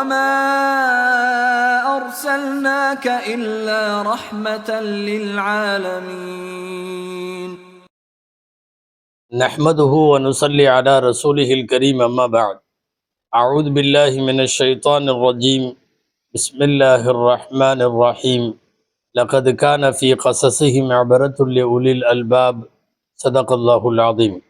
وما ارسلناك الا رحمه للعالمين نحمده ونصلي على رسوله الكريم أما بعد. أعوذ بالله من الشيطان الرجيم. بسم الله الرحمن الرحيم. لقد كان في قصصهم عبرة لأولي الألباب. صدق الله العظيم.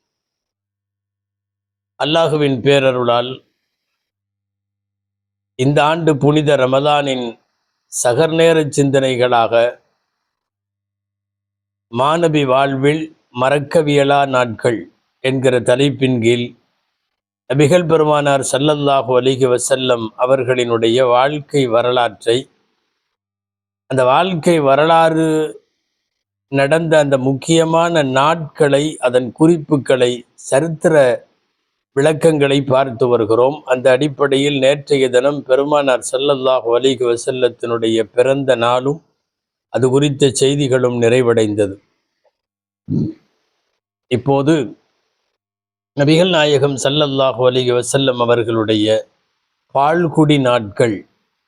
அல்லாஹுவின் பேரருளால் இந்த ஆண்டு புனித ரமதானின் சகர்நேர சிந்தனைகளாக மாணவி வாழ்வில் மறக்கவியலா நாட்கள் என்கிற தலைப்பின் கீழ் நபிகள் பெருமானார் சல்லல்லாஹு அலைஹி வசல்லம் அவர்களினுடைய வாழ்க்கை வரலாற்றை அந்த வாழ்க்கை வரலாறு நடந்த அந்த முக்கியமான நாட்களை அதன் குறிப்புகளை சரித்திர விளக்கங்களை பார்த்து வருகிறோம். அந்த அடிப்படையில் நேற்றைய தினம் பெருமானார் செல்லல்லாஹ் வலிக வசல்லத்தினுடைய பிறந்த நாளும் அது குறித்த செய்திகளும் நிறைவடைந்தது. இப்போது நபிகள் நாயகம் ஸல்லல்லாஹு வலிக வசல்லம் அவர்களுடைய பால்குடி நாட்கள்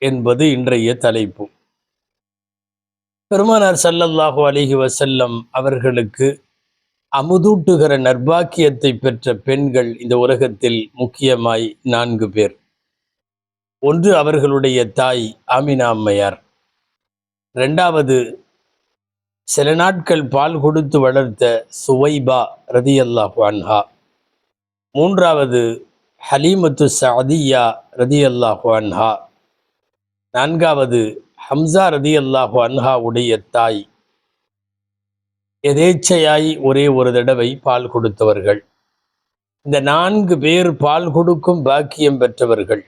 என்பது இன்றைய தலைப்பு. பெருமானார் சல்லல்லாஹு அலிஹி வசல்லம் அவர்களுக்கு அமுதூட்டுகிற நர்பாக்கியத்தை பெற்ற பெண்கள் இந்த உலகத்தில் முக்கியமாய் நான்கு பேர். ஒன்று அவர்களுடைய தாய் ஆமினா அம்மையார். ரெண்டாவது சில நாட்கள் பால் கொடுத்து வளர்த்த சுவைபா ரதியல்லா அன்ஹா. மூன்றாவது ஹலீமத்து சாதியா ரதியல்லா அன்ஹா. நான்காவது ஹம்சா ரதியல்லாஹு உடைய தாய் எதேச்சையாய் ஒரே ஒரு தடவை பால் கொடுத்தவர்கள். இந்த நான்கு பேர் பால் கொடுக்கும் பாக்கியம் பெற்றவர்கள்.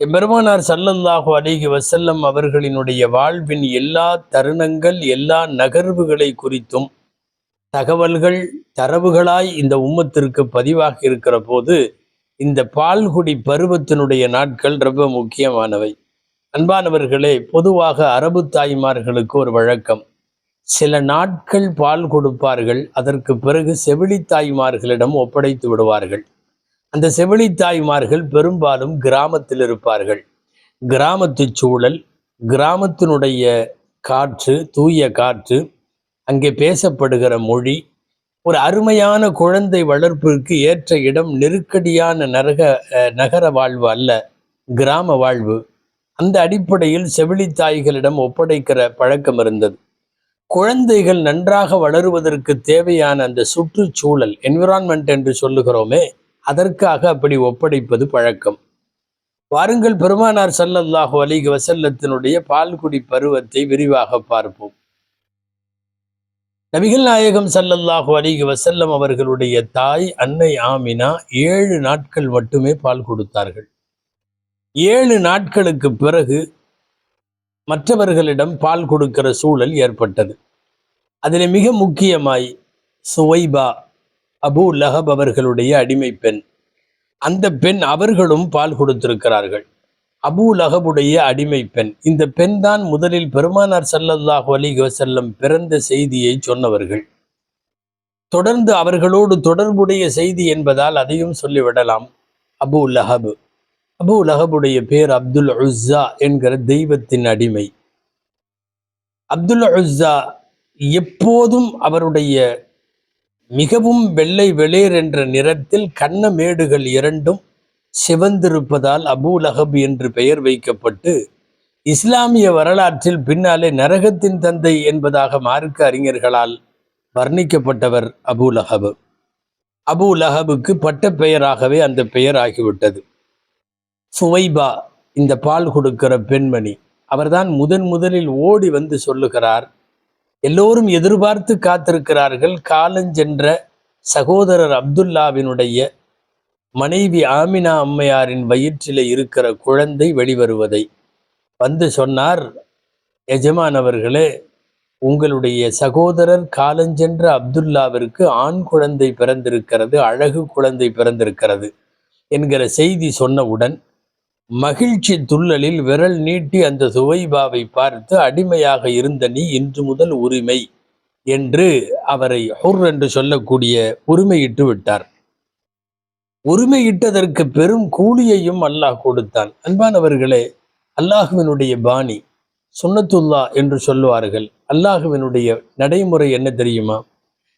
எம்பெருமானார் சல்லல்லாஹு அலிகி வசல்லம் அவர்களினுடைய வாழ்வின் எல்லா தருணங்கள் எல்லா நகர்வுகளை குறித்தும் தகவல்கள் தரவுகளாய் இந்த உம்மத்திற்கு பதிவாக இருக்கிற போது இந்த பால்குடி பருவத்தினுடைய நாட்கள் ரொம்ப முக்கியமானவை. அன்பானவர்களே பொதுவாக அரபு தாய்மார்களுக்கு ஒரு வழக்கம். சில நாட்கள் பால் கொடுப்பார்கள் அதற்கு பிறகு செவிலித்தாய்மார்களிடம் ஒப்படைத்து விடுவார்கள். அந்த செவிலித்தாய்மார்கள் பெரும்பாலும் கிராமத்தில் இருப்பார்கள். கிராமத்து சூழல் கிராமத்தினுடைய காற்று தூய காற்று அங்கே பேசப்படுகிற மொழி ஒரு அருமையான குழந்தை வளர்ப்பிற்கு ஏற்ற இடம் நெருக்கடியான நரக அஹ், நகர வாழ்வு அல்ல கிராம வாழ்வு. அந்த அடிப்படையில் செவிலித்தாய்களிடம் ஒப்படைக்கிற பழக்கம் இருந்தது. குழந்தைகள் நன்றாக வளருவதற்கு தேவையான அந்த சுற்றுச்சூழல் என்விரான்மெண்ட் என்று சொல்லுகிறோமே அதற்காக அப்படி ஒப்படைப்பது பழக்கம். வாருங்கள் பெருமானார் சல்லல்லாஹு அலிக வசல்லத்தினுடைய பால்குடி பருவத்தை விரிவாக பார்ப்போம். நபிகள் நாயகம் சல்லல்லாஹு அலிக வசல்லம் அவர்களுடைய தாய் அன்னை ஆமினா ஏழு நாட்கள் மட்டுமே பால் கொடுத்தார்கள். ஏழு நாட்களுக்கு பிறகு மற்றவர்களிடம் பால் கொடுக்கிற சூழல் ஏற்பட்டது. அதில் மிக முக்கியமாய் சுவைபா அபூ லஹப் அவர்களுடைய அடிமை பெண். அந்த பெண் அவர்களும் பால் கொடுத்திருக்கிறார்கள். அபூ லஹபுடைய அடிமை பெண். இந்த பெண் தான் முதலில் பெருமானார் சல்லல்லாஹு அலைஹி வஸல்லம் பிறந்த செய்தியை சொன்னவர்கள். தொடர்ந்து அவர்களோடு தொடர்புடைய செய்தி என்பதால் அதையும் சொல்லிவிடலாம். அபூ லஹப். அபு லஹபுடைய பேர் அப்துல் உஸ்ஸா என்கிற தெய்வத்தின் அடிமை. அப்துல் உஸ்ஸா எப்போதும் அவருடைய மிகவும் வெள்ளை வெளிர் என்ற நிறத்தில் கன்னமேடுகள் இரண்டும் சிவந்திருப்பதால் அபு லஹப் என்று பெயர் வைக்கப்பட்டு இஸ்லாமிய வரலாற்றில் பின்னாலே நரகத்தின் தந்தை என்பதாக மார்க்க அறிஞர்களால் வர்ணிக்கப்பட்டவர் அபு லஹப். அபு லஹபுக்கு பட்ட பெயராகவே அந்த பெயர் ஆகிவிட்டது. சுவைபா இந்த பால் கொடுக்கிற பெண்மணி. அவர்தான் முதன் முதலில் ஓடி வந்து சொல்லுகிறார் எல்லோரும் எதிர்பார்த்து காத்திருக்கிறார்கள். காலஞ்சென்ற சகோதரர் அப்துல்லாவினுடைய மனைவி ஆமினா அம்மையாரின் வயிற்றில் இருக்கிற குழந்தை வெளிவருவதை வந்து சொன்னார். எஜமான் அவர்களே உங்களுடைய சகோதரர் காலஞ்சென்ற அப்துல்லாவிற்கு ஆண் குழந்தை பிறந்திருக்கிறது அழகு குழந்தை பிறந்திருக்கிறது என்கிற செய்தி சொன்னவுடன் மகிழ்ச்சி துள்ளலில் விரல் நீட்டி அந்த சுவைபாவை பார்த்து அடிமையாக இருந்த நீ இன்று முதல் உரிமை என்று அவரை ஹுர் என்று சொல்லக்கூடிய உரிமையிட்டு விட்டார். உரிமையிட்டதற்கு பெரும் கூலியையும் அல்லாஹ் கொடுத்தான். அன்பானவர்களே அல்லாஹுவினுடைய பாணி சுன்னத்துல்லா என்று சொல்லுவார்கள். அல்லாஹுவினுடைய நடைமுறை என்ன தெரியுமா?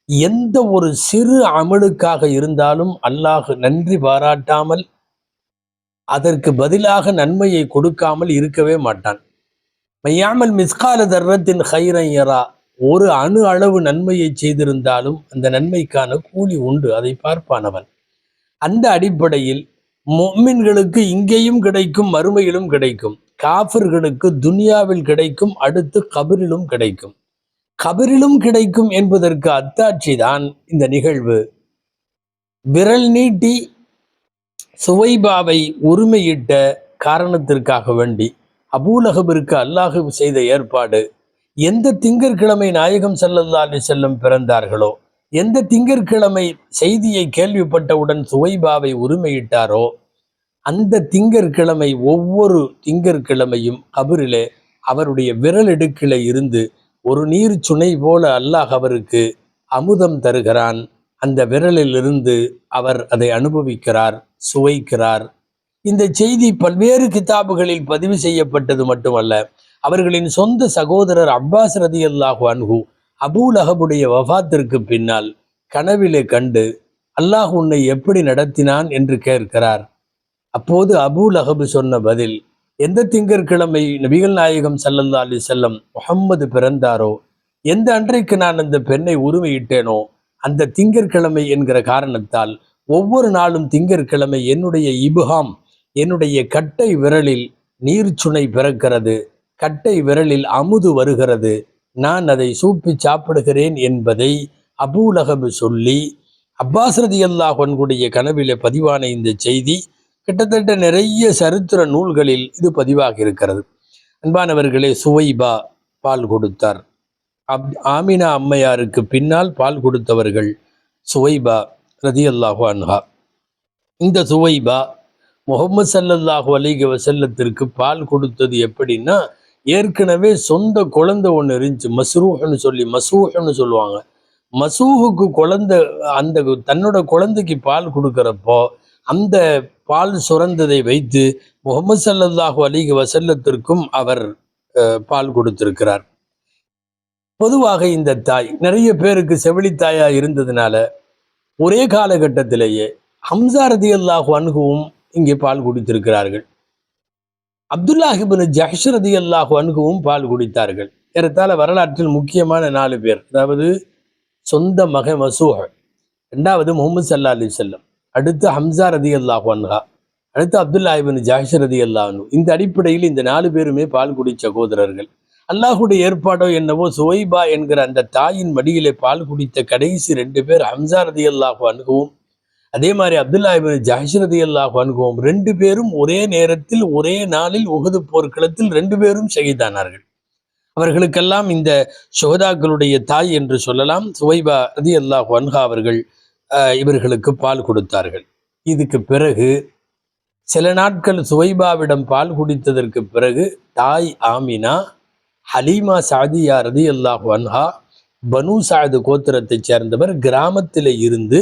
எந்த ஒரு சிறு அமலுக்காக இருந்தாலும் அல்லாஹ் நன்றி பாராட்டாமல் அதற்கு பதிலாக நன்மையை கொடுக்காமல் இருக்கவே மாட்டான். மையாமல் மிஸ்கால தர்ரத்தின் ஹைரையரா ஒரு அணு அளவு நன்மையை செய்திருந்தாலும் அந்த நன்மைக்கான கூலி உண்டு அதை பார்ப்பானவன் அந்த அடிப்படையில் மொம்மின்களுக்கு இங்கேயும் கிடைக்கும் மறுமையிலும் கிடைக்கும். காஃபிர்களுக்கு துனியாவில் கிடைக்கும் அடுத்து கபரிலும் கிடைக்கும். கபரிலும் கிடைக்கும் என்பதற்கு அத்தாட்சி தான் இந்த நிகழ்வு. விரல் நீட்டி சுவைபாவை உரிமையிட்ட காரணத்திற்காக வேண்டி அபூலகபிற்கு அல்லாஹு செய்த ஏற்பாடு எந்த திங்கட்கிழமை நாயகம் ஸல்லல்லாஹு செல்லும் செல்லம் பிறந்தார்களோ எந்த திங்கட்கிழமை செய்தியை கேள்விப்பட்டவுடன் சுவைபாவை உரிமையிட்டாரோ அந்த திங்கட்கிழமை ஒவ்வொரு திங்கட்கிழமையும் கபிரிலே அவருடைய விரல் இடுக்கில இருந்து ஒரு நீர் சுனை போல அல்லாஹ் அவருக்கு அமுதம் தருகிறான். அந்த விரலிலிருந்து அவர் அதை அனுபவிக்கிறார். சுவைக்கிறார். இந்த செய்தி பல்வேறு கிதாபுகளில் பதிவு செய்யப்பட்டது மட்டுமல்ல அவர்களின் சொந்த சகோதரர் அப்பாஸ் ரதி அல்லாஹு அன்ஹு அபூல் அகபுடைய வஃபாத்திற்கு பின்னால் கனவிலே கண்டு அல்லாஹ் உன்னை எப்படி நடத்தினான்? என்று கேட்கிறார். அப்போது அபூல் அகபு சொன்ன பதில் எந்த திங்கட்கிழமை நபிகள் நாயகம் சல்லல்லா அலி செல்லம் முகம்மது பிறந்தாரோ? எந்த அன்றைக்கு நான் அந்த பெண்ணை உரிமையிட்டேனோ அந்த திங்கட்கிழமை என்கிற காரணத்தால் ஒவ்வொரு நாளும் திங்கட்கிழமை என்னுடைய இபுகாம் என்னுடைய கட்டை விரலில் நீர்ச்சுனை பிறக்கிறது. கட்டை விரலில் அமுது வருகிறது. நான் அதை சூப்பி சாப்பிடுகிறேன் என்பதை அபூலகபு சொல்லி அப்பாஸ் ரதியல்லாஹ் அன்குடைய கனவிலே பதிவான இந்த செய்தி கிட்டத்தட்ட நிறைய சரித்திர நூல்களில் இது பதிவாக இருக்கிறது. அன்பானவர்களே சுவைபா பால் கொடுத்தார். அப் ஆமினா அம்மையாருக்கு பின்னால் பால் கொடுத்தவர்கள் சுவைபா ரதியல்லாஹு அன்ஹா. இந்த சுவைபா முகமது சல்லல்லாஹு அலிக வசல்லத்திற்கு பால் கொடுத்தது எப்படின்னா ஏற்கனவே சொந்த குழந்தை ஒன்று இருந்துச்சு மஸ்ரூஹ்னு சொல்லி மசூஹன்னு சொல்லுவாங்க. மசூஹுக்கு குழந்தை அந்த தன்னோட குழந்தைக்கு பால் கொடுக்கறப்போ அந்த பால் சுரந்ததை வைத்து முகமது சல்லல்லாஹு அலிக வசல்லத்திற்கும் அவர் பால் கொடுத்திருக்கிறார். பொதுவாக இந்த தாய் நிறைய பேருக்கு செவிலித்தாயாக இருந்ததுனால ஒரே காலகட்டத்திலேயே ஹம்சா அல்லாஹ் அன்ஹுவும் இங்கே பால் குடித்திருக்கிறார்கள். அப்துல்லாஹிபின் ஜஹஷ் ரதி அல்லாஹ் அன்ஹுவும் பால் குடித்தார்கள். ஏறத்தாழ வரலாற்றில் முக்கியமான நாலு பேர் அதாவது சொந்த மக மசூஹ் ரெண்டாவது முகமது சல்லா அலி செல்லம் அடுத்து ஹம்சா ரதி அல்லாஹ் அன்ஹா அடுத்து அப்துல்லாஹிபின் ஜாஹிஷ் ரதி அல்லாஹ் இந்த அடிப்படையில் இந்த நாலு பேருமே பால் குடி சகோதரர்கள். அல்லாஹுடைய ஏற்பாடோ என்னவோ சுவைபா என்கிற அந்த தாயின் மடியிலே பால் குடித்த கடைசி ரெண்டு பேர் ஹம்சா ரதி அல்லாஹ் அணுகவும் அதே மாதிரி அப்துல்லாஹிபின் ஜாஹிஷ் ரதி அல்லாஹ் அணுகவும் ரெண்டு பேரும் ஒரே நேரத்தில் ஒரே நாளில் உகது போர்க்களத்தில் ரெண்டு பேரும் ஷஹீதானார்கள். அவர்களுக்கெல்லாம் இந்த சுகதாக்களுடைய தாய் என்று சொல்லலாம். சுவைபா ரதி அல்லாஹ் அன்ஹா அவர்கள் இவர்களுக்கு பால் கொடுத்தார்கள். இதுக்கு பிறகு சில நாட்கள் சுவைபாவிடம் பால் குடித்ததற்கு பிறகு தாய் ஆமினா ஹலீமா சாதியா ரதி அல்லாஹ் அன்ஹா பனு சாது கோத்திரத்தைச் சேர்ந்தவர் கிராமத்தில் இருந்து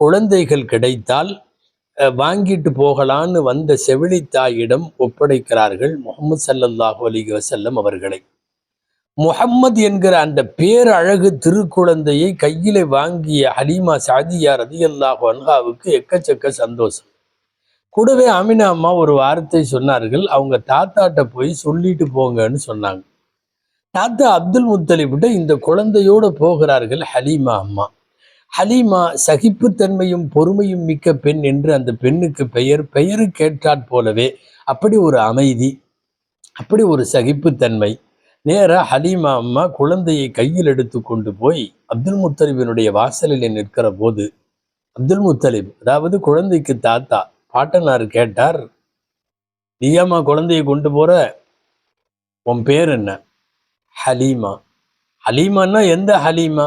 குழந்தைகள் கிடைத்தால் வாங்கிட்டு போகலான்னு வந்த செவிலி தாயிடம் ஒப்படைக்கிறார்கள் முகமது சல்லல்லாஹு அலிக வசல்லம் அவர்களை. முகம்மது என்கிற அந்த பேரழகு திருக்குழந்தையை கையிலே வாங்கிய ஹலீமா சாதியா ரதியல்லாஹு அன்ஹாவுக்கு எக்கச்சக்க சந்தோஷம். கூடவே அமினா அம்மா ஒரு வார்த்தை சொன்னார்கள் அவங்க தாத்தாட்ட போய் சொல்லிட்டு போங்கன்னு சொன்னாங்க. தாத்தா அப்துல் முத்தலிபிட்ட இந்த குழந்தையோட போகிறார்கள் ஹலீமா அம்மா. ஹலீமா சகிப்புத்தன்மையும் பொறுமையும் மிக்க பெண் என்று அந்த பெண்ணுக்கு பெயர் பெயரு கேட்டாற் போலவே அப்படி ஒரு அமைதி அப்படி ஒரு சகிப்புத்தன்மை. நேராக ஹலீமா அம்மா குழந்தையை கையில் எடுத்து கொண்டு போய் அப்துல் முத்தலிபினுடைய வாசலில் நிற்கிற போது அப்துல் முத்தலிப் அதாவது குழந்தைக்கு தாத்தா பாட்டனார் கேட்டார் நீயாம்மா குழந்தையை கொண்டு போற? உன் பேர் என்ன? ஹலீமா. ஹலீமான்னா எந்த ஹலீமா?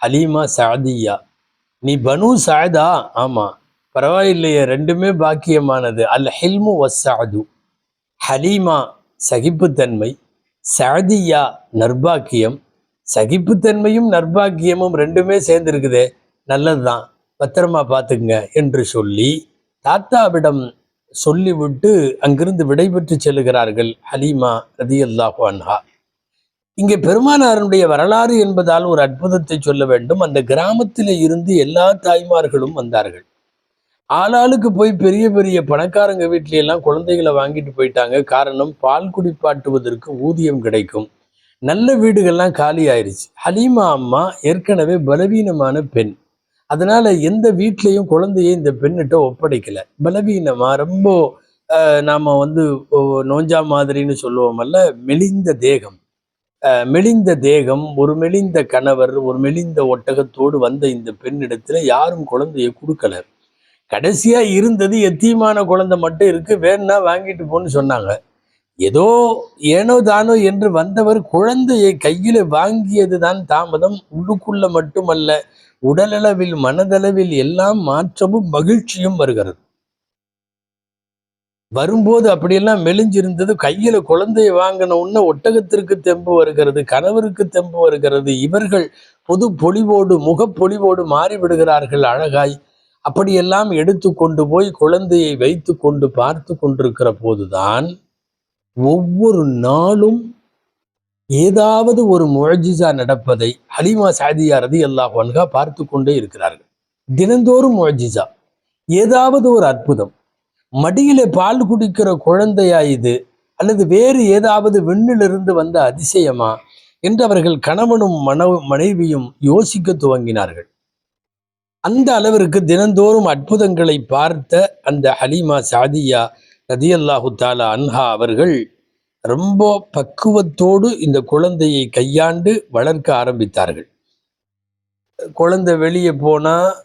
ஹலீமா சாதியா. நீ பனு சாதா? ஆமாம் பரவாயில்லையே ரெண்டுமே பாக்கியமானது. அல் ஹில்மு வசாது ஹலீமா சகிப்புத்தன்மை. சாதியா நர்பாக்கியம் சகிப்புத்தன்மையும் நர்பாக்கியமும் ரெண்டுமே சேர்ந்துருக்குதே நல்லதுதான். பத்திரமா பார்த்துக்குங்க என்று சொல்லி தாத்தாவிடம் சொல்லிவிட்டு அங்கிருந்து விடைபெற்று செல்கிறார்கள் ஹலீமா ரதியல்லாஹு அன்ஹா. இங்கே பெருமானாருடைய வரலாறு என்பதால் ஒரு அற்புதத்தை சொல்ல வேண்டும். அந்த கிராமத்தில் இருந்து எல்லா தாய்மார்களும் வந்தார்கள். ஆளாளுக்கு போய் பெரிய பெரிய பணக்காரங்க வீட்டில எல்லாம் குழந்தைகளை வாங்கிட்டு போயிட்டாங்க. காரணம் பால் குடிப்பாட்டுவதற்கு ஊதியம் கிடைக்கும். நல்ல வீடுகள்லாம் காலி ஆயிருச்சு. ஹலீமா அம்மா ஏற்கனவே பலவீனமான பெண். அதனால எந்த வீட்லேயும் குழந்தையை இந்த பெண்ணிட்ட ஒப்படைக்கல. பலவீனமா ரொம்ப நாம் நாம வந்து நோஞ்சா மாதிரின்னு சொல்லுவோமல்ல மெலிந்த தேகம். மெலிந்த தேகம் ஒரு மெலிந்த கணவர் ஒரு மெலிந்த ஒட்டகத்தோடு வந்த இந்த பெண்ணிடத்துல யாரும் குழந்தையை கொடுக்கல. கடைசியா இருந்தது எத்தியமான குழந்தை மட்டும் இருக்கு வேணா வாங்கிட்டு போன்னு சொன்னாங்க. ஏதோ ஏனோ தானோ என்று வந்தவர் குழந்தையை கையில வாங்கியதுதான் தாமதம். உள்ளுக்குள்ள மட்டுமல்ல உடலளவில் மனதளவில் எல்லாம் மாற்றமும் மகிழ்ச்சியும் வருகிறது. வரும்போது அப்படியெல்லாம் மெலிஞ்சிருந்தது. கையில குழந்தையை வாங்கின உடனே ஒட்டகத்திற்கு தெம்பு வருகிறது கணவருக்கு தெம்பு வருகிறது. இவர்கள் பொது பொலிவோடு முகப்பொலிவோடு மாறிவிடுகிறார்கள் அழகாய். அப்படியெல்லாம் எடுத்து கொண்டு போய் குழந்தையை வைத்து கொண்டு பார்த்து கொண்டிருக்கிற போதுதான் ஒவ்வொரு நாளும் ஏதாவது ஒரு முழஜிசா நடப்பதை ஹலிமா சாதியா ரதி அல்லாஹ் பார்த்து கொண்டே இருக்கிறார்கள். தினந்தோறும் முழஜிசா. ஏதாவது ஒரு அற்புதம். மடியிலே பால் குடிக்கிற குழந்தையா இது? அல்லது வேறு ஏதாவது விண்ணிலிருந்து வந்த அதிசயமா? என்று அவர்கள் கணவனும் மன மனைவியும் யோசிக்க துவங்கினார்கள். அந்த அளவிற்கு தினந்தோறும் அற்புதங்களை பார்த்த அந்த ஹலீமா சாதியா ரதியல்லாஹு தாலா அன்ஹா அவர்கள் ரொம்ப பக்குவத்தோடு இந்த குழந்தையை கையாண்டு வளர்க்க ஆரம்பித்தார்கள். குழந்தை வெளியே போனா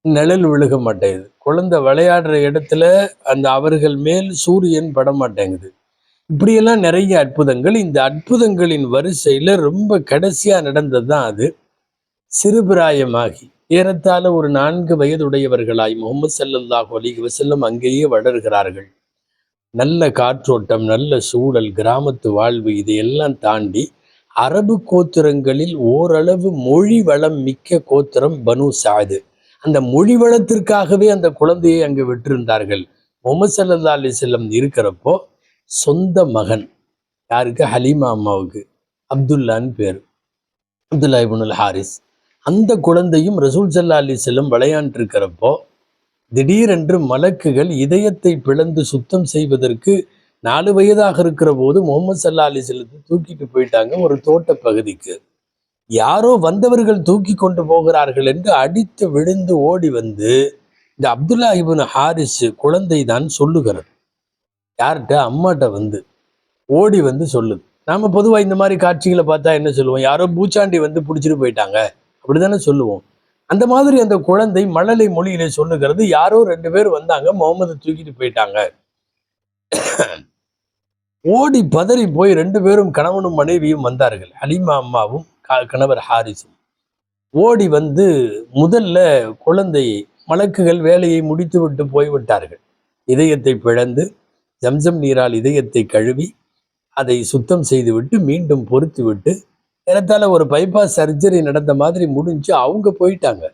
நிழல் விழுக மாட்டேங்குது. குழந்தை விளையாடுற இடத்துல அந்த அவர்கள் மேல் சூரியன் பட மாட்டேங்குது இப்படியெல்லாம் நிறைய அற்புதங்கள். இந்த அற்புதங்களின் வரிசையில் ரொம்ப கடைசியாக நடந்தது தான் அது. சிறுபிராயமாகி. ஏறத்தாழ ஒரு நான்கு வயதுடையவர்களாய் முகமது சல்லல்லாஹ் அலைஹி வசல்லம் அங்கேயே வளர்கிறார்கள். நல்ல காற்றோட்டம் நல்ல சூழல் கிராமத்து வாழ்வு இதையெல்லாம் தாண்டி அரபு கோத்திரங்களில் ஓரளவு மொழி வளம் மிக்க கோத்திரம் பனு சாது அந்த மொழி வளத்திற்காகவே அந்த குழந்தையை அங்கு விட்டிருந்தார்கள். முகமது சல்லா அலி செல்லம் இருக்கிறப்போ சொந்த மகன் யாருக்கு? ஹலீமா அம்மாவுக்கு. அப்துல்லான்னு பேர். Abdullah ibnul Haris. அந்த குழந்தையும் ரசூல் சல்லா அலி செல்லம் விளையாண்டிருக்கிறப்போ திடீரென்று மலக்குகள் இதயத்தை பிளந்து சுத்தம் செய்வதற்கு நாலு வயதாக இருக்கிற போது முகமது சல்லா அலி செல்லத்தை தூக்கிட்டு போயிட்டாங்க ஒரு தோட்ட பகுதிக்கு. யாரோ வந்தவர்கள் தூக்கி கொண்டு போகிறார்கள் என்று அடித்து விழுந்து ஓடி வந்து இந்த அப்துல்லா இபின் ஹாரிஸ் குழந்தை தான் சொல்லுகிறது. யார்கிட்ட? அம்மாட்ட வந்து ஓடி வந்து சொல்லுது. நாம பொதுவா இந்த மாதிரி காட்சிகளை பார்த்தா என்ன சொல்லுவோம்? யாரோ பூச்சாண்டி வந்து பிடிச்சிட்டு போயிட்டாங்க. அப்படிதானே சொல்லுவோம். அந்த மாதிரி அந்த குழந்தை மழலை மொழியில சொல்லுகிறது யாரோ ரெண்டு பேர் வந்தாங்க முகமது தூக்கிட்டு போயிட்டாங்க. ஓடி பதறி போய் ரெண்டு பேரும் கணவனும் மனைவியும் வந்தார்கள். ஹலிமா அம்மாவும் கணவர் ஹாரிசும் ஓடி வந்து முதல்ல குழந்தையை மலக்குகள் வேலையை முடித்து விட்டு போய்விட்டார்கள் இதயத்தை பிளந்து ஜம்சம் நீரால் இதயத்தை கழுவி அதை சுத்தம் செய்துவிட்டு மீண்டும் பொருத்திவிட்டு ஏறத்தால் ஒரு பைபாஸ் சர்ஜரி நடந்த மாதிரி முடிஞ்சு அவங்க போயிட்டாங்க.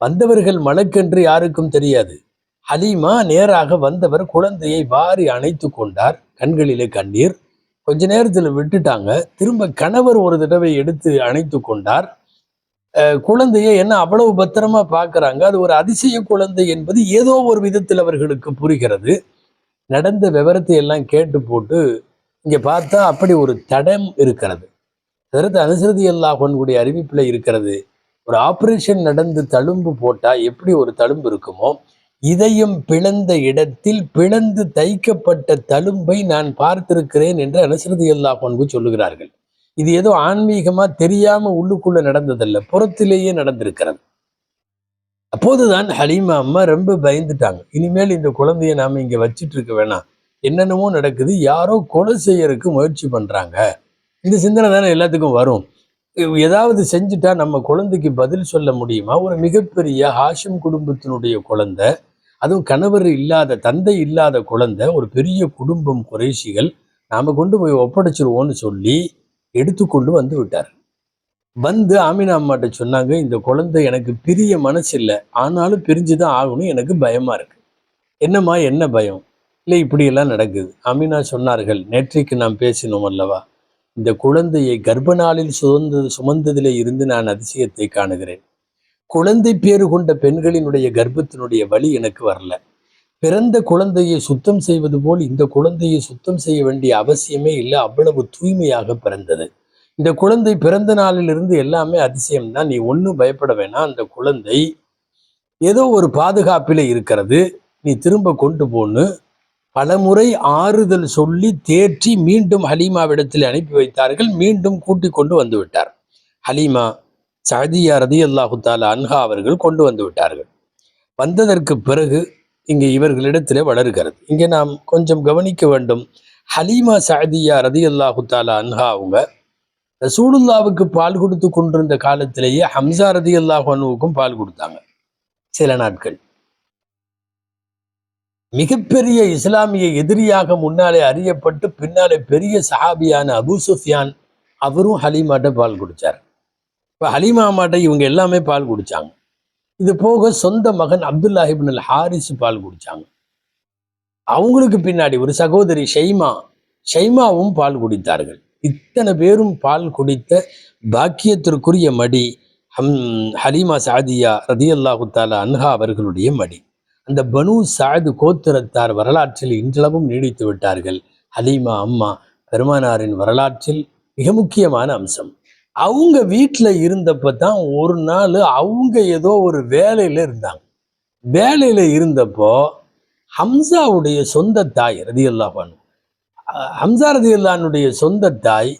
வந்தவர்கள் மலக்கென்று யாருக்கும் தெரியாது. ஹலீமா நேராக வந்தவர் குழந்தையை வாரி அணைத்து கொண்டார். கண்களிலே கண்ணீர் கொஞ்ச நேரத்தில் விட்டுட்டாங்க. திரும்ப கணவர் ஒரு தடவை எடுத்து அணைத்து கொண்டார். குழந்தையை என்ன அவ்வளவு பத்திரமா பார்க்குறாங்க அது ஒரு அதிசய குழந்தை என்பது ஏதோ ஒரு விதத்தில் அவர்களுக்கு புரிகிறது. நடந்த விவரத்தை எல்லாம் கேட்டு போட்டு இங்கே பார்த்தா அப்படி ஒரு தடம் இருக்கிறது. அதற்கு அனுசரதி அல்லாஹன்குடைய அறிவிப்பில் இருக்கிறது. ஒரு ஆப்ரேஷன் நடந்து தழும்பு போட்டால் எப்படி ஒரு தழும்பு இருக்குமோ இதயம் பிளந்த இடத்தில் பிளந்து தைக்கப்பட்ட தழும்பை நான் பார்த்திருக்கிறேன் என்று அனுசரதி பண்பு சொல்லுகிறார்கள். இது ஏதோ ஆன்மீகமா தெரியாம உள்ளுக்குள்ள நடந்ததல்ல புறத்திலேயே நடந்திருக்கிறது. அப்போதுதான் ஹலீமா அம்மா ரொம்ப பயந்துட்டாங்க. இனிமேல் இந்த குழந்தைய நாம இங்க வச்சிட்டு இருக்க வேணாம். என்னென்னமோ நடக்குது யாரோ கொலை செய்யறதுக்கு முயற்சி பண்றாங்க. இந்த சிந்தனை தானே எல்லாத்துக்கும் வரும். ஏதாவது செஞ்சுட்டா நம்ம குழந்தைக்கு பதில் சொல்ல முடியுமா? ஒரு மிகப்பெரிய ஹாஷிம் குடும்பத்தினுடைய குழந்தை அதுவும் கணவர் இல்லாத தந்தை இல்லாத குழந்தை ஒரு பெரிய குடும்பம் குறைசிகள் நாம் கொண்டு போய் ஒப்படைச்சிருவோன்னு சொல்லி எடுத்துக்கொண்டு வந்து விட்டார். வந்து ஆமினா அம்மாட்ட சொன்னாங்க இந்த குழந்தை எனக்கு பிரிய மனசு இல்லை ஆனாலும் பிரிஞ்சு தான் ஆகணும் எனக்கு பயமாக இருக்குது என்னம்மா என்ன பயம்? இல்லை இப்படியெல்லாம் நடக்குது. அமினா சொன்னார்கள் நேற்றைக்கு நாம் பேசினோம் அல்லவா? இந்த குழந்தையை கர்ப்ப நாளில் சுமந்ததிலே இருந்து நான் அதிசயத்தை காணுகிறேன். குழந்தை பேறு கொண்ட பெண்களினுடைய கர்ப்பத்தினுடைய வழி எனக்கு வரல. பிறந்த குழந்தையை சுத்தம் செய்வது போல் இந்த குழந்தையை சுத்தம் செய்ய வேண்டிய அவசியமே இல்லை அவ்வளவு தூய்மையாக பிறந்தது. இந்த குழந்தை பிறந்த நாளிலிருந்து எல்லாமே அதிசயம்தான் நீ ஒன்றும் பயப்பட வேணாம். அந்த குழந்தை ஏதோ ஒரு பாதுகாப்பில் இருக்கிறது. நீ திரும்ப கொண்டு போன்னு பலமுறை ஆறுதல் சொல்லி தேற்றி மீண்டும் ஹலீமாவிடத்தில் அனுப்பி வைத்தார்கள். மீண்டும் கூட்டி கொண்டு வந்து விட்டார். ஹலீமா சதியா ரதி அல்லாஹு தாலா அன்ஹா அவர்கள் கொண்டு வந்து விட்டார்கள். வந்ததற்கு பிறகு இங்கே இவர்களிடத்திலே வளர்கிறது. இங்கே நாம் கொஞ்சம் கவனிக்க வேண்டும். ஹலீமா சஅதியா ரதி அல்லாஹு தாலா அன்ஹா அவங்க ரசூலுல்லாவுக்கு பால் கொடுத்து கொண்டிருந்த காலத்திலேயே ஹம்சா ரதி அல்லாஹனுவுக்கும் பால் கொடுத்தாங்க. சில நாட்கள். மிகப்பெரிய இஸ்லாமிய எதிரியாக முன்னாலே அறியப்பட்டு பின்னாலே பெரிய சஹாபியான அபு சுஃபியான் அவரும் ஹலீமாட்ட பால் குடித்தார் இப்போ ஹலீமா மாட்டை இவங்க எல்லாமே பால் குடிச்சாங்க. இது போக சொந்த மகன் அப்துல்லாஹிபின் அல் ஹாரிஸ் பால் குடிச்சாங்க. அவங்களுக்கு பின்னாடி ஒரு சகோதரி ஷைமா ஷைமாவும் பால் குடித்தார்கள். இத்தனை பேரும் பால் குடித்த பாக்கியத்திற்குரிய மடி ஹம் ஹலீமா சாதியா ரதி அல்லாஹு தாலா அன்ஹா அவர்களுடைய மடி. அந்த பனு சாது கோத்திரத்தார் வரலாற்றில் இன்றளவும் நீடித்து விட்டார்கள். ஹலீமா அம்மா பெருமானாரின் வரலாற்றில் மிக முக்கியமான அம்சம். அவங்க வீட்டில் இருந்தப்ப தான் ஒரு நாள் அவங்க ஏதோ ஒரு வேலையில் இருந்தாங்க. வேலையில் இருந்தப்போ ஹம்சாவுடைய சொந்த தாய் ரதியுல்லாஹான் ஹம்சா ரதியுல்லானுடைய சொந்த தாய்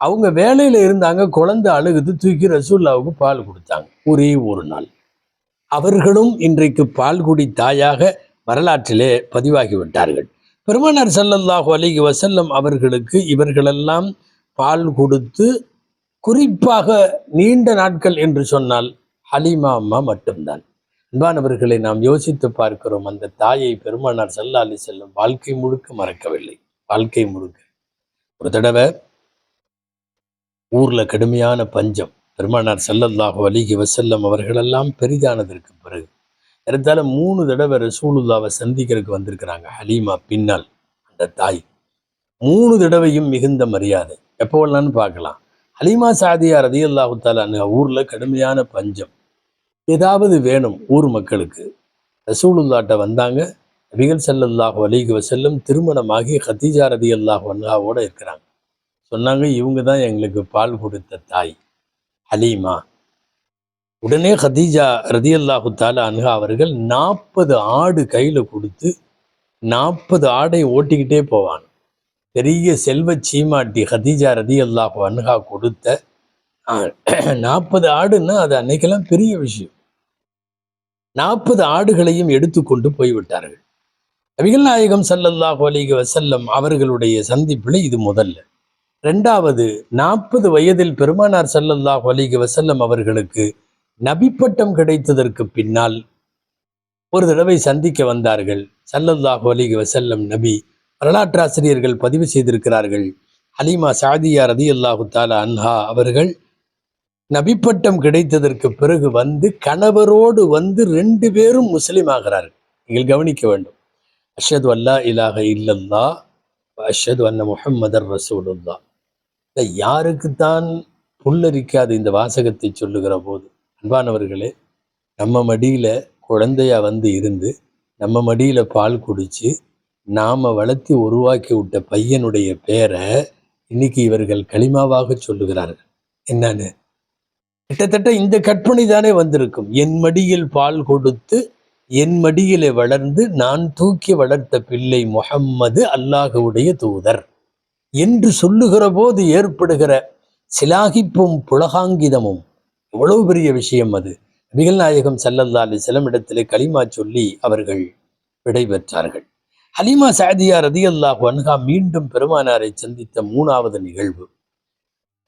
அவங்க வேலையில் இருந்தாங்க குழந்தை அழுகுது தூக்கி ரசூல்லாவுக்கு பால் கொடுத்தாங்க ஒரே ஒரு நாள். அவர்களும் இன்றைக்கு பால்குடி தாயாக வரலாற்றிலே பதிவாகி விட்டார்கள். பெருமானார் சல்லல்லாஹு அலைஹி வசல்லம் அவர்களுக்கு இவர்களெல்லாம் பால் கொடுத்து குறிப்பாக நீண்ட நாட்கள் என்று சொன்னால் ஹலீமா அம்மா மட்டும்தான். அன்பானவர்களை நாம் யோசித்து பார்க்கிறோம் அந்த தாயை பெருமானார் ஸல்லல்லாஹு செல்லும் வாழ்க்கை முழுக்க மறக்கவில்லை. வாழ்க்கை முழுக்க. ஒரு தடவை ஊர்ல கடுமையான பஞ்சம். பெருமானார் ஸல்லல்லாஹு அலிகி வசல்லம் அவர்களெல்லாம் பெரிதானதற்கு பிறகு ஏறத்தாழ மூணு தடவை ரசூலுல்லாவை சந்திக்கிறதுக்கு வந்திருக்கிறாங்க ஹலீமா பின்னால் அந்த தாய். மூணு தடவையும் மிகுந்த மரியாதை. எப்போ வேணாலும் பார்க்கலாம். ஹலீமா சாதியா ரதியல்லாஹு தாலான்னு ஊர்ல கடுமையான பஞ்சம். ஏதாவது வேணும் ஊர் மக்களுக்கு. ரசூலுல்லாட்ட வந்தாங்க. நபிகள் செல்லல்லாஹு அலைஹி வஸல்லம் திருமணமாகி ஹதீஜா ரதியல்லாஹு அன்ஹாவோட இருக்கிறாங்க. சொன்னாங்க இவங்க தான் எங்களுக்கு பால் கொடுத்த தாய் ஹலீமா. உடனே ஹதீஜா ரதியல்லாஹு தாலா அன்ஹா அவர்கள் நாற்பது ஆடு கையில கொடுத்து நாற்பது ஆடை ஓட்டிக்கிட்டே போவான் பெரிய செல்வ சீமாட்டி ஹதீஜா ரதியல்லாஹு அன்ஹா கொடுத்த நாற்பது ஆடுன்னா அது அன்னைக்கெல்லாம் பெரிய விஷயம். நாற்பது ஆடுகளையும் எடுத்துக்கொண்டு போய்விட்டார்கள். நபிகள் நாயகம் ஸல்லல்லாஹு அலிக வசல்லம் அவர்களுடைய சந்திப்பில் இது முதல்ல. ரெண்டாவது நாற்பது வயதில் பெருமானார் ஸல்லல்லாஹு அலிக வசல்லம் அவர்களுக்கு நபிப்பட்டம் கிடைத்ததற்கு பின்னால் ஒரு தடவை சந்திக்க வந்தார்கள். சல்லல்லாஹ் அலிக வசல்லம் நபி வரலாற்றாசிரியர்கள் பதிவு செய்திருக்கிறார்கள். ஹலீமா சாதியா ரதியல்லாஹு தாலா அன்ஹா அவர்கள் நபிப்பட்டம் கிடைத்ததற்கு பிறகு வந்து கணவரோடு வந்து ரெண்டு பேரும் முஸ்லீம் ஆகிறார்கள். நீங்கள் கவனிக்க வேண்டும். அஷத் அல்லா இலாக இல்லல்லா அஷத் அன்ன முஹம்மதர் ரசூலுல்லா இல்லை யாருக்குத்தான் புல்லரிக்காது இந்த வாசகத்தை சொல்லுகிற போது. அன்பானவர்களே நம்ம மடியில குழந்தையா வந்து இருந்து நம்ம மடியில பால் குடிச்சு நாம வளர்த்தி உருவாக்கி விட்ட பையனுடைய பேரை இன்னைக்கு இவர்கள் களிமாவாக சொல்லுகிறார்கள். என்னன்னு? கிட்டத்தட்ட இந்த கற்பனை தானே வந்திருக்கும். என் மடியில் பால் கொடுத்து என் மடியிலே வளர்ந்து நான் தூக்கி வளர்த்த பிள்ளை முகம்மது அல்லாஹுடைய தூதர் என்று சொல்லுகிற போது ஏற்படுகிற சிலாகிப்பும் புலகாங்கிதமும் எவ்வளவு பெரிய விஷயம் அது? நபிகள் நாயகம் ஸல்லல்லாஹு அலைஹி இடத்திலே சொல்லி அவர்கள் விடைபெற்றார்கள். ஹலீமா சாதியா ரதியல்லாஹு அன்ஹா மீண்டும் பெருமானாரை சந்தித்த மூணாவது நிகழ்வு.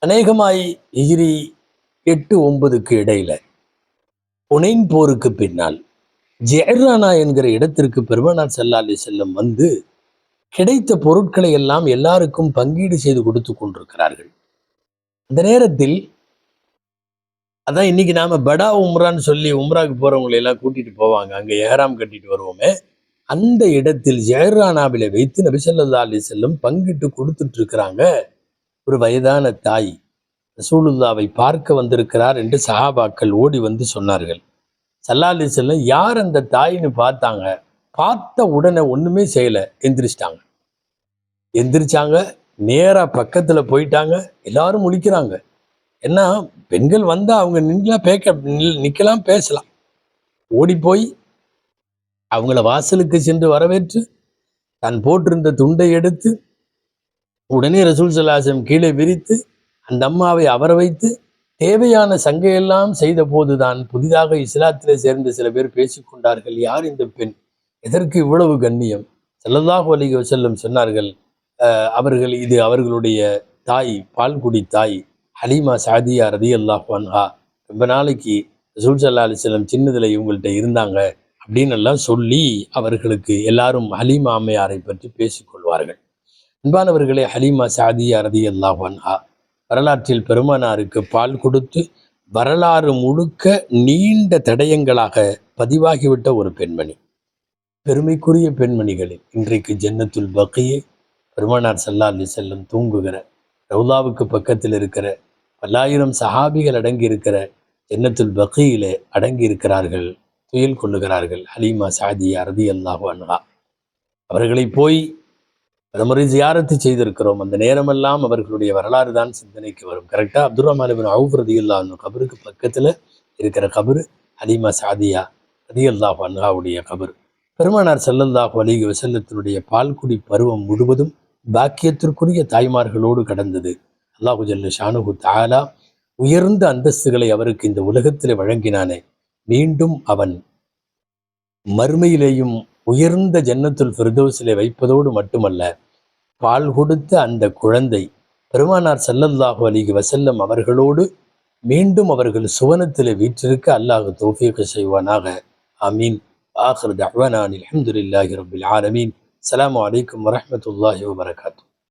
அநேகமாய் எகிரி எட்டு ஒன்பதுக்கு இடையில புனைன் போருக்கு பின்னால் ஜெயர்ரானா என்கிற இடத்திற்கு பெருமானார் ஸல்லல்லாஹு அலைஹி செல்லம் வந்து கிடைத்த பொருட்களை எல்லாம் எல்லாருக்கும் பங்கீடு செய்து கொடுத்து கொண்டிருக்கிறார்கள். அந்த நேரத்தில் அதான் இன்னைக்கு நாம படா உம்ரான்னு சொல்லி உம்ராக்கு போறவங்களை எல்லாம் கூட்டிட்டு போவாங்க. அங்க ஏஹராம் கட்டிட்டு வருவோமே. அந்த இடத்தில் ஜெயரானாவில வைத்து நபிசல்லா அலி செல்லும் பங்கிட்டு கொடுத்துட்டு இருக்கிறாங்க ஒரு வயதான தாய். ரசூலுல்லாவை பார்க்க வந்திருக்கிறார் என்று சஹாபாக்கள் ஓடி வந்து சொன்னார்கள். சல்லா அலி செல்லம் யார் அந்த தாயின்னு பார்த்தாங்க. பார்த்த உடனே ஒண்ணுமே செய்யலை. எந்திரிச்சிட்டாங்க. எந்திரிச்சாங்க. நேரா பக்கத்துல போயிட்டாங்க. எல்லாரும் முழிக்கிறாங்க. ஏன்னா பெண்கள் வந்தா அவங்க நின்றுலாம் பேக்க நில்- நிக்கலாம் பேசலாம். ஓடி போய் அவங்கள வாசலுக்கு சென்று வரவேற்று தான் போட்டிருந்த துண்டை எடுத்து உடனே ரசூல் சல்லாசம் கீழே விரித்து அந்த அம்மாவை அவர வைத்து தேவையான சங்கையெல்லாம் செய்த போதுதான் புதிதாக இஸ்லாத்திலே சேர்ந்த சில பேர் பேசிக்கொண்டார்கள் யார் இந்த பெண்? எதற்கு இவ்வளவு கண்ணியம்? செல்லதாக அலைஹி செல்லும் சொன்னார்கள் அவர்கள் இது அவர்களுடைய தாய் பால்குடி தாய் ஹலீமா சாதியா ரதி அல்லாஹ் ரொம்ப நாளைக்கு ரசூல் சல்லா அலிஸ்லம் சின்னதில் இவங்கள்ட்ட இருந்தாங்க. அப்படின்னு எல்லாம் சொல்லி அவர்களுக்கு எல்லாரும் ஹலீமா அம்மையாரை பற்றி பேசிக்கொள்வார்கள். அன்பானவர்களே ஹலீமா சாதியா ரதி அல்லாஹன்ஹா வரலாற்றில் பெருமானாருக்கு பால் கொடுத்து வரலாறு முழுக்க நீண்ட தடயங்களாக பதிவாகிவிட்ட ஒரு பெண்மணி. பெருமைக்குரிய பெண்மணிகளில் இன்றைக்கு ஜன்னத்துல் பக்கையே பெருமானார் சல்லா அலி செல்லம் தூங்குகிற ரவுலாவுக்கு பக்கத்தில் இருக்கிற பல்லாயிரம் சஹாபிகள் அடங்கி இருக்கிற ஜன்னத்துல் பக்கையிலே அடங்கி இருக்கிறார்கள் துயில் கொள்ளுகிறார்கள். ஹலீமா சாதியா ரதி அல்லாஹு அன்ஹா. அவர்களை போய் பலமுறை ஜியாரத்து செய்திருக்கிறோம். அந்த நேரமெல்லாம் அவர்களுடைய வரலாறு தான் சிந்தனைக்கு வரும். கரெக்டாக அப்துல் ரஹ்மான் பின் அவுஃப் ரதி அல்லாஹ் கபருக்கு பக்கத்தில் இருக்கிற கபரு ஹலீமா சாதியா ரதி அல்லாஹு அன்ஹாவுடைய கபர். பெருமானார் செல்லல்லாஹு அலிக வசல்லத்தினுடைய பால்குடி பருவம் முழுவதும் பாக்கியத்திற்குரிய தாய்மார்களோடு கடந்தது. அல்லாஹு ஜல்ல ஷானுகு தாலா உயர்ந்த அந்தஸ்துகளை அவருக்கு இந்த உலகத்தில் வழங்கினானே. மீண்டும் அவன் மறுமையிலேயும் உயர்ந்த ஜன்னத்துல் ஃபிர்தௌஸிலே வைப்பதோடு மட்டுமல்ல பால் கொடுத்த அந்த குழந்தை பெருமானார் சல்லல்லாஹு அலிகி வசல்லம் அவர்களோடு மீண்டும் அவர்கள் சுவனத்திலே வீற்றிருக்க அல்லாஹ் தோஃபீக செய்வானாக. அமீன் ஆஹர் தஹ்வனான் அலமதுல்லாஹி ரபுல் ஆலமீன். அலாம் வலைக்கம் வரமத்துல்லாஹி வபரகாத்துஹு